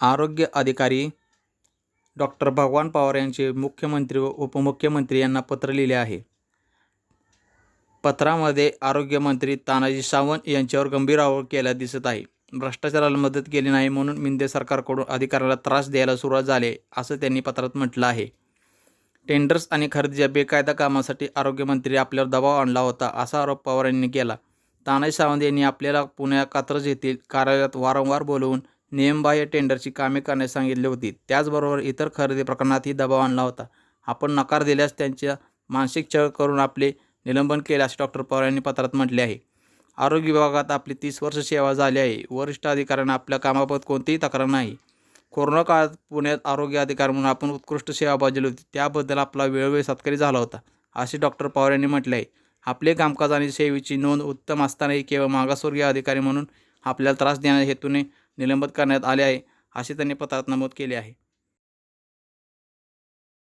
आरोग्य अधिकारी डॉक्टर भगवान पवार यांचे मुख्यमंत्री व उपमुख्यमंत्री यांना पत्र लिहिले आहे. पत्रामध्ये आरोग्यमंत्री तानाजी सावंत यांच्यावर गंभीर आरोप केला दिसत आहे. भ्रष्टाचाराला मदत केली नाही म्हणून मिंदे सरकारकडून अधिकाऱ्याला त्रास द्यायला सुरुवात झाली असं त्यांनी पत्रात म्हटलं आहे. टेंडर्स आणि खरेदीच्या बेकायदा कामासाठी आरोग्यमंत्री आपल्यावर दबाव आणला होता असा आरोप पवार यांनी केला. तानाजी सावंत यांनी आपल्याला पुण्या कात्रज येथील कार्यालयात वारंवार बोलवून नियमबाह्य टेंडरची कामे करण्यास सांगितली होती. त्याचबरोबर इतर खरेदी प्रकरणातही दबाव आणला होता. आपण नकार दिल्यास त्यांच्या मानसिक छळ करून आपले निलंबन केले असे डॉक्टर पवार यांनी पत्रात म्हटले आहे. आरोग्य विभागात आपली तीस वर्ष सेवा झाली आहे. वरिष्ठ अधिकाऱ्यांना आपल्या कामाबाबत कोणतीही तक्रार नाही. कोरोना काळात पुण्यात आरोग्य अधिकारी म्हणून आपण उत्कृष्ट सेवा बजावली होती. त्याबद्दल आपला वेळोवेळी सत्कारी झाला होता असे डॉक्टर पवार यांनी म्हटले आहे. आपले कामकाज आणि सेवेची नोंद उत्तम असतानाही केवळ मागासवर्गीय अधिकारी म्हणून आपल्याला त्रास देण्याच्या हेतूने निलंबित करण्यात आले आहे असे त्यांनी पत्रात नमूद केले आहे.